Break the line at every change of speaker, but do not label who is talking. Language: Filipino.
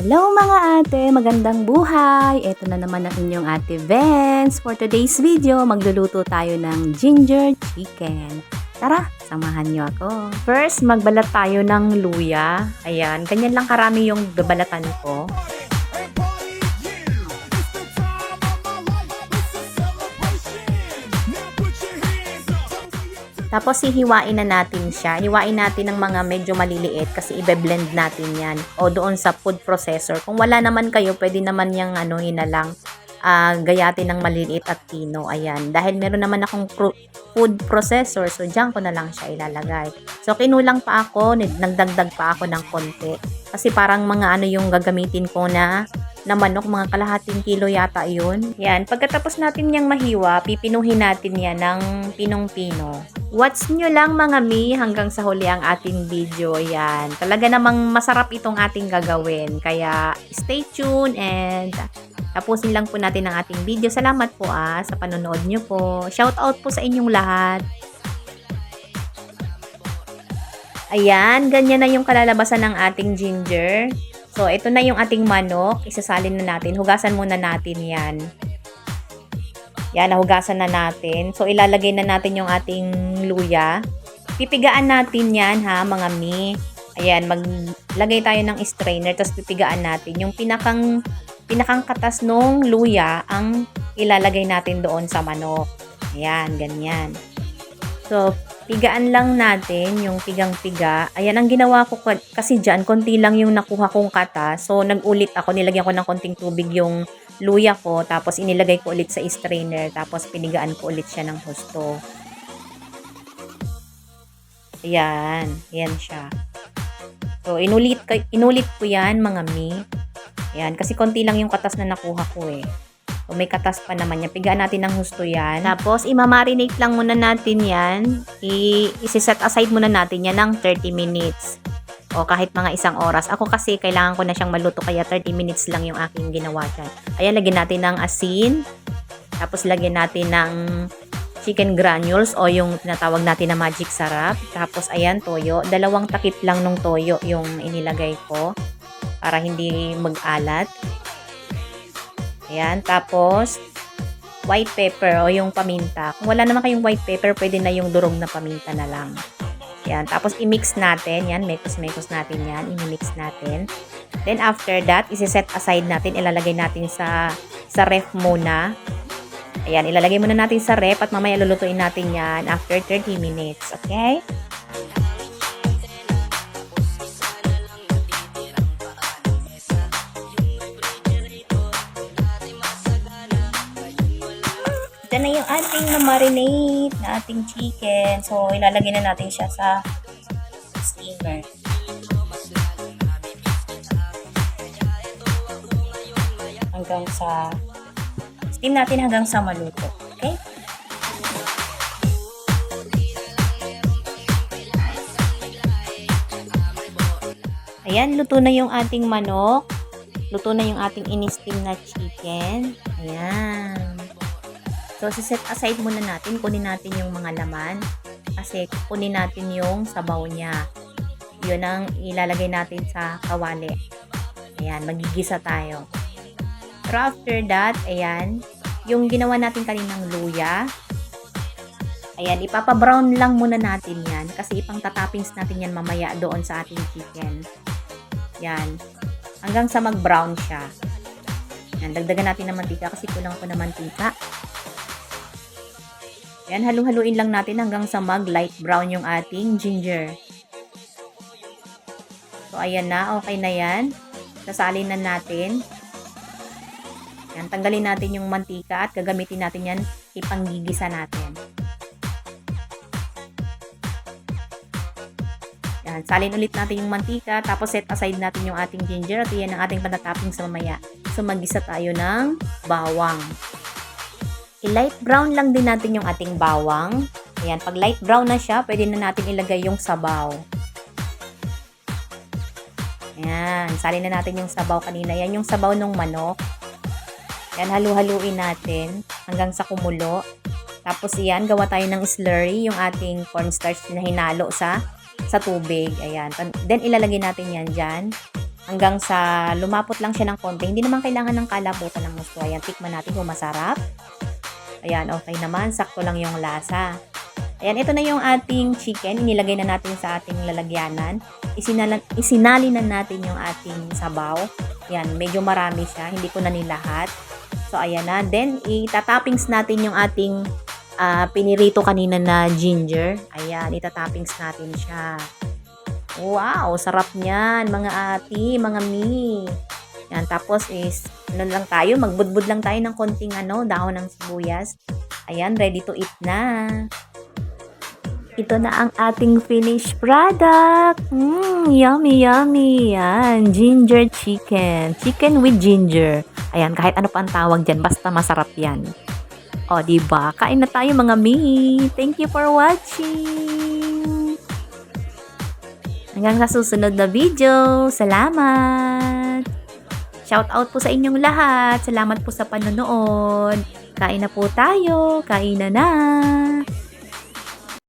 Hello mga ate, magandang buhay! Ito na naman ang inyong ate Vance. For today's video, magluluto tayo ng ginger chicken. Tara, samahan niyo ako. First, magbalat tayo ng luya. Ayan, ganyan lang karami yung babalatan ko. Tapos hihiwain na natin siya. Hiwain natin ng mga medyo maliliit kasi ibe-blend natin yan. O doon sa food processor. Kung wala naman kayo, pwede naman yung ano, na lang uh, gayatin ng maliliit at pino. Ayan. Dahil meron naman akong pro- food processor, so dyan ko na lang siya ilalagay. So kinulang pa ako, nagdagdag pa ako ng konti. Kasi parang mga ano yung gagamitin ko na na manok, mga kalahating kilo yata yun. Yan, pagkatapos natin niyang mahiwa, pipinuhin natin yan ng pinong-pino. Watch nyo lang mga mi hanggang sa huli ang ating video. Yan. Talaga namang masarap itong ating gagawin. Kaya stay tuned and tapusin lang po natin ang ating video. Salamat po ah sa panonood nyo po. Shout out po sa inyong lahat. Ayan, ganyan na yung kalalabasan ng ating ginger. So, ito na yung ating manok. Isasalin na natin. Hugasan muna natin yan. Yan, nahugasan na natin. So, ilalagay na natin yung ating luya. Pipigaan natin yan ha, mga mi. Ayan, maglagay tayo ng strainer, tapos pipigaan natin. Yung pinakang, pinakang katas nung luya ang ilalagay natin doon sa manok. Ayan, ganyan. So, pigaan lang natin yung pigang-piga. Ayan, ang ginawa ko kasi dyan, konti lang yung nakuha kong kata. So, nag-ulit ako, nilagyan ko ng konting tubig yung luya ko, tapos inilagay ko ulit sa strainer, tapos pinigaan ko ulit siya ng husto. Ayan, yan siya. So, inulit, inulit ko yan, mga mi. Ayan, kasi konti lang yung katas na nakuha ko eh. So, may katas pa naman yan. Pigaan natin ng husto yan. Tapos, imamarinate lang muna natin yan. I- set aside muna natin yan ng 30 minutes o kahit mga isang oras. Ako kasi kailangan ko na siyang maluto kaya 30 minutes lang yung aking ginawa dyan. Ayan, lagyan natin ng asin. Tapos lagyan natin ng chicken granules o yung tinatawag natin na magic sarap. Tapos ayan, toyo. Dalawang takip lang ng toyo yung inilagay ko para hindi mag-alat. Ayan, tapos white pepper o yung paminta. Kung wala naman kayong white pepper, pwede na yung durog na paminta na lang. Yan. Tapos, i-mix natin. Yan. Mekos-mekos natin yan. I-mix natin. Then, after that, isi-set aside natin. Ilalagay natin sa, sa ref muna. Ayan. Ilalagay muna natin sa ref at mamaya lulutuin natin yan after 30 minutes. Okay? Ito na yung ating na-marinate na ating chicken. So, ilalagay na natin siya sa steamer. Hanggang sa steam natin hanggang sa maluto. Okay? Ayan, luto na yung ating manok. Luto na yung ating in-steam na chicken. Ayan. So, set aside muna natin. Kunin natin yung mga laman. Kasi kunin natin yung sabaw niya. Yun ang ilalagay natin sa kawali. Ayan, magigisa tayo. Pero after that, ayan, yung ginawa natin kaninang luya, ayan, ipapa-brown lang muna natin yan. Kasi ipang tatappings natin yan mamaya doon sa ating chicken. Yan. Hanggang sa mag-brown siya. Yan, dagdagan natin ng mantika kasi kulang ko ng mantika. Yan, halu-haluin lang natin hanggang sa mag light brown yung ating ginger. So, ayan na. Okay na yan. Sasalin na natin. Yan, tanggalin natin yung mantika at gagamitin natin yan ipanggigisa natin. Yan, salin ulit natin yung mantika, tapos set aside natin yung ating ginger at yan ang ating panatapping sa mamaya. So, magisa tayo ng bawang. I-light brown lang din natin yung ating bawang. Ayan, pag light brown na siya, pwede na natin ilagay yung sabaw. Ayan, salin na natin yung sabaw kanina. Yan yung sabaw ng manok. Yan, halu-haluin natin hanggang sa kumulo. Tapos yan, gawa tayo ng slurry, yung ating cornstarch na hinalo sa sa tubig. Ayan. Then, ilalagay natin yan dyan hanggang sa lumapot lang siya ng konti. Hindi naman kailangan ng kalabutan ng gusto. Ayan, tikman natin kung masarap. Ayan, okay naman. Sakto lang yung lasa. Ayan, ito na yung ating chicken. Inilagay na natin sa ating lalagyanan. Isinala, isinali na natin yung ating sabaw. Ayan, medyo marami siya. Hindi ko na nilahat. So, ayan na. Then, itatoppings natin yung ating ah, pinirito kanina na ginger. Ayan, itatoppings natin siya. Wow, sarap niyan, mga ati, mga mi. Yan, tapos is, ano lang tayo, magbudbud lang tayo ng konting ano, dahon ng sibuyas. Ayan, ready to eat na. Ito na ang ating finished product. Mmm, yummy, yummy. Yan, ginger chicken. Chicken with ginger. Ayan, kahit ano pa ang tawag dyan, basta masarap yan. O, diba? Kain na tayo mga mi. Thank you for watching. Hanggang sa susunod na video. Salamat! Shout out po sa inyong lahat. Salamat po sa panonood. Kain na po tayo. Kain na na.